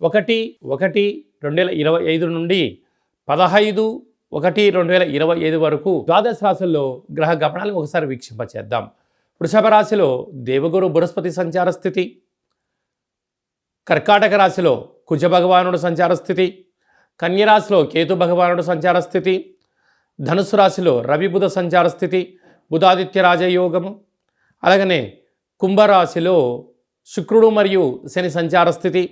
ఒకటి ఒకటి రెండు వేల ఇరవై ఐదు నుండి పదహైదు ఒకటి రెండు వేల ఇరవై ఐదు వరకు ద్వాదశ రాశుల్లో గ్రహ గమనాలు ఒకసారి వీక్షింపచేద్దాం. వృషభ రాశిలో దేవగురు బృహస్పతి సంచార స్థితి కర్కాటక రాశిలో కుజ భగవానుడు సంచార స్థితి కన్యరాశిలో కేతు భగవానుడు సంచార స్థితి ధనుసు రాశిలో రవి బుధ సంచార స్థితి బుధాదిత్య రాజయోగము అలాగనే కుంభరాశిలో శుక్రుడు మరియు శని సంచార స్థితి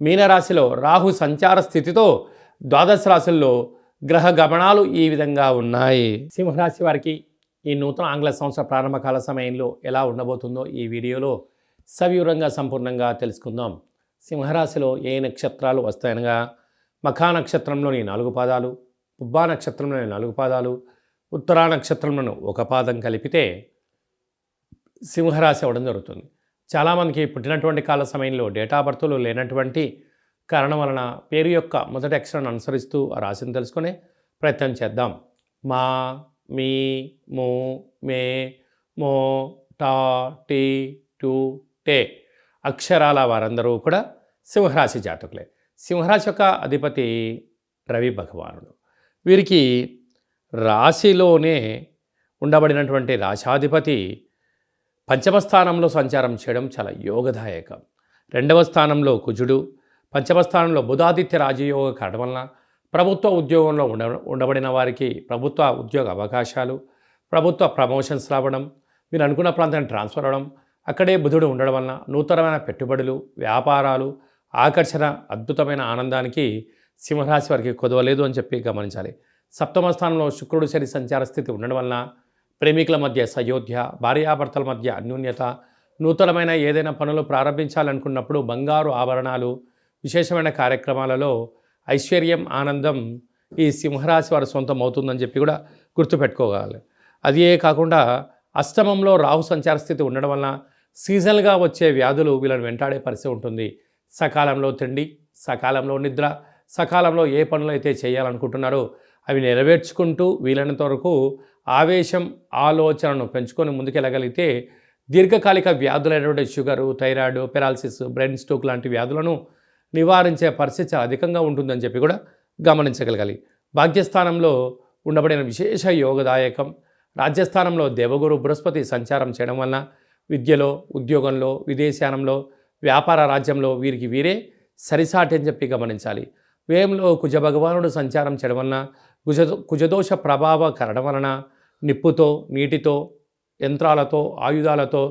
మీనరాశిలో రాహు సంచార స్థితితో ద్వాదశ రాశుల్లో గ్రహ గమనాలు ఈ విధంగా ఉన్నాయి. సింహరాశి వారికి ఈ నూతన ఆంగ్ల సంవత్సర ప్రారంభకాల సమయంలో ఎలా ఉండబోతుందో ఈ వీడియోలో సవివరంగా సంపూర్ణంగా తెలుసుకుందాం. సింహరాశిలో ఏ నక్షత్రాలు వస్తాయనగా మఖా నక్షత్రంలోని నాలుగు పాదాలు పుబ్బా నక్షత్రంలోని నాలుగు పాదాలు ఉత్తరా నక్షత్రంలోని ఒక పాదం కలిపితే సింహరాశి అవ్వడం జరుగుతుంది. చాలామందికి పుట్టినటువంటి కాల సమయంలో డేటా బర్త్లు లేనటువంటి కారణం వలన పేరు యొక్క మొదటి అక్షరాన్ని అనుసరిస్తూ ఆ రాశిని తెలుసుకునే ప్రయత్నం చేద్దాం. మా మీ మూ మే మో టా టీ టూ టే అక్షరాల వారందరూ కూడా సింహరాశి జాతకులే. సింహరాశి యొక్క అధిపతి రవి భగవానుడు. వీరికి రాశిలోనే ఉండబడినటువంటి రాశాధిపతి పంచమ స్థానంలో సంచారం చేయడం చాలా యోగదాయకం. రెండవ స్థానంలో కుజుడు పంచమ స్థానంలో బుధాదిత్య రాజయోగ కావడం వలన ప్రభుత్వ ఉద్యోగంలో ఉండ ఉండబడిన వారికి ప్రభుత్వ ఉద్యోగ అవకాశాలు ప్రభుత్వ ప్రమోషన్స్ రావడం మీరు అనుకున్న ప్రాంతానికి ట్రాన్స్ఫర్ అవ్వడం అక్కడే బుధుడు ఉండడం వలన నూతనమైన పెట్టుబడులు వ్యాపారాలు ఆకర్షణ అద్భుతమైన ఆనందానికి సింహరాశి వారికి కొదవలేదు అని చెప్పి గమనించాలి. సప్తమ స్థానంలో శుక్రుడు శని సంచార స్థితి ఉండడం వలన ప్రేమికుల మధ్య సయోధ్య భార్యాభర్తల మధ్య అన్యూన్యత నూతనమైన ఏదైనా పనులు ప్రారంభించాలనుకున్నప్పుడు బంగారు ఆభరణాలు విశేషమైన కార్యక్రమాలలో ఐశ్వర్యం ఆనందం ఈ సింహరాశి వారి సొంతం అవుతుందని చెప్పి కూడా గుర్తుపెట్టుకోగలి అదే కాకుండా అష్టమంలో రాహు సంచార స్థితి ఉండడం వలన సీజనల్గా వచ్చే వ్యాధులు వీళ్ళని వెంటాడే పరిస్థితి ఉంటుంది. సకాలంలో తిండి సకాలంలో నిద్ర సకాలంలో ఏ పనులు అయితే చేయాలనుకుంటున్నారో అవి నెరవేర్చుకుంటూ వీలైనంత వరకు ఆవేశం ఆలోచనను పెంచుకొని ముందుకెళ్ళగలిగితే దీర్ఘకాలిక వ్యాధులైనటువంటి sugar thyroid paralysis brain stroke లాంటి వ్యాధులను నివారించే పరిస్థితి అధికంగా ఉంటుందని చెప్పి కూడా గమనించగలగాలి. భాగ్యస్థానంలో ఉండబడిన విశేష యోగదాయకం రాజ్యస్థానంలో దేవగురు బృహస్పతి సంచారం చేయడం వలన విద్యలో ఉద్యోగంలో విదేశానంలో వ్యాపార రాజ్యంలో వీరికి వీరే సరిసాటి అని చెప్పి గమనించాలి. వ్యయంలో కుజ భగవానుడు సంచారం చేయడం వలన కుజదో కుజదోష ప్రభావ కరడం వలన నిప్పుతో నీటితో యంత్రాలతో ఆయుధాలతో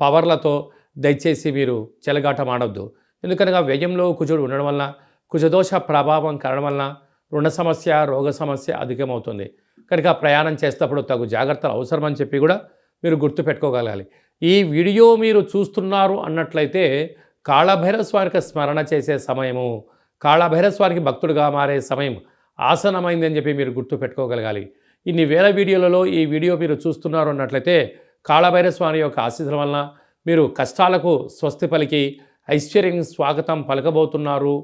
పవర్లతో దయచేసి మీరు చెలగాటమాడొద్దు ఎందుకనగా వ్యయంలో కుజుడు ఉండడం వలన కుజదోష ప్రభావం కారణం వలన రుణ సమస్య రోగ సమస్య అధికమవుతుంది. కనుక ప్రయాణం చేసేటప్పుడు తగు జాగ్రత్తలు అవసరమని చెప్పి కూడా మీరు గుర్తుపెట్టుకోగలగాలి. ఈ వీడియో మీరు చూస్తున్నారు అన్నట్లయితే కాళభైరవ స్వామికి స్మరణ చేసే సమయము కాళభైరవ స్వామికి మారే సమయం ఆసనమైందని చెప్పి మీరు గుర్తుపెట్టుకోగలగాలి ఇన్ని వేల వీడియోలలో ఈ వీడియో మీరు చూస్తున్నారు అన్నట్లయితే కాళభైర స్వామి యొక్క ఆశీస్సుల వలన మీరు కష్టాలకు స్వస్తి పలికి ఐశ్వర్యం స్వాగతం పలకబోతున్నారు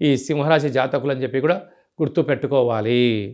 ఈ సింహరాశి జాతకులు అని చెప్పి కూడా గుర్తుపెట్టుకోవాలి